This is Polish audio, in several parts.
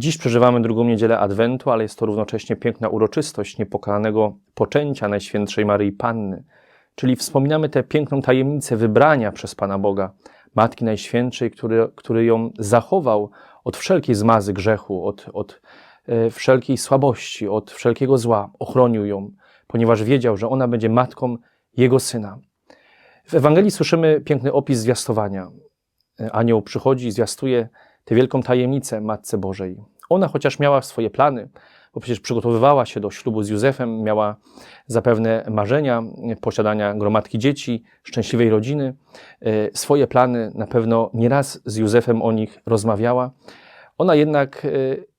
Dziś przeżywamy drugą niedzielę Adwentu, ale jest to równocześnie piękna uroczystość niepokalanego poczęcia Najświętszej Maryi Panny. Czyli wspominamy tę piękną tajemnicę wybrania przez Pana Boga, Matki Najświętszej, który, który ją zachował od wszelkiej zmazy grzechu, od, od e, wszelkiej słabości, od wszelkiego zła. Ochronił ją, ponieważ wiedział, że ona będzie matką Jego Syna. W Ewangelii słyszymy piękny opis zwiastowania. E, Anioł przychodzi i zwiastuje tę wielką tajemnicę Matce Bożej. Ona chociaż miała swoje plany, bo przecież przygotowywała się do ślubu z Józefem, miała zapewne marzenia posiadania gromadki dzieci, szczęśliwej rodziny. E, Swoje plany na pewno nieraz z Józefem o nich rozmawiała. Ona jednak, e,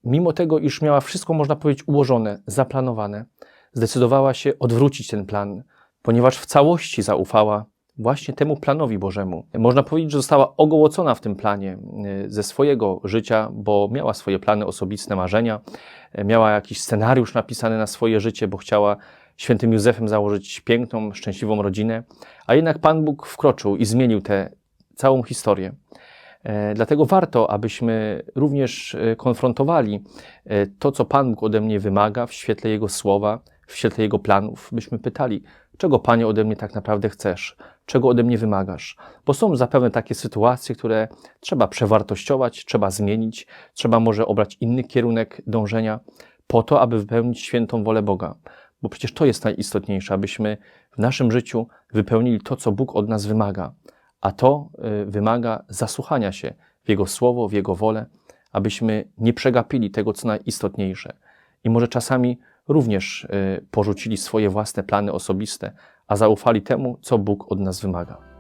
mimo tego, iż miała wszystko, można powiedzieć, ułożone, zaplanowane, zdecydowała się odwrócić ten plan, ponieważ w całości zaufała właśnie temu planowi Bożemu. Można powiedzieć, że została ogołocona w tym planie y, ze swojego życia, bo miała swoje plany osobiste, marzenia, y, miała jakiś scenariusz napisany na swoje życie, bo chciała świętym Józefem założyć piękną, szczęśliwą rodzinę, a jednak Pan Bóg wkroczył i zmienił tę całą historię. E, Dlatego warto, abyśmy również e, konfrontowali e, to, co Pan Bóg ode mnie wymaga w świetle Jego słowa, w świetle Jego planów, byśmy pytali, czego Panie ode mnie tak naprawdę chcesz, czego ode mnie wymagasz. Bo są zapewne takie sytuacje, które trzeba przewartościować, trzeba zmienić, trzeba może obrać inny kierunek dążenia po to, aby wypełnić świętą wolę Boga. Bo przecież to jest najistotniejsze, abyśmy w naszym życiu wypełnili to, co Bóg od nas wymaga. A to y, wymaga zasłuchania się w Jego słowo, w Jego wolę, abyśmy nie przegapili tego, co najistotniejsze. I może czasami również y, porzucili swoje własne plany osobiste, a zaufali temu, co Bóg od nas wymaga.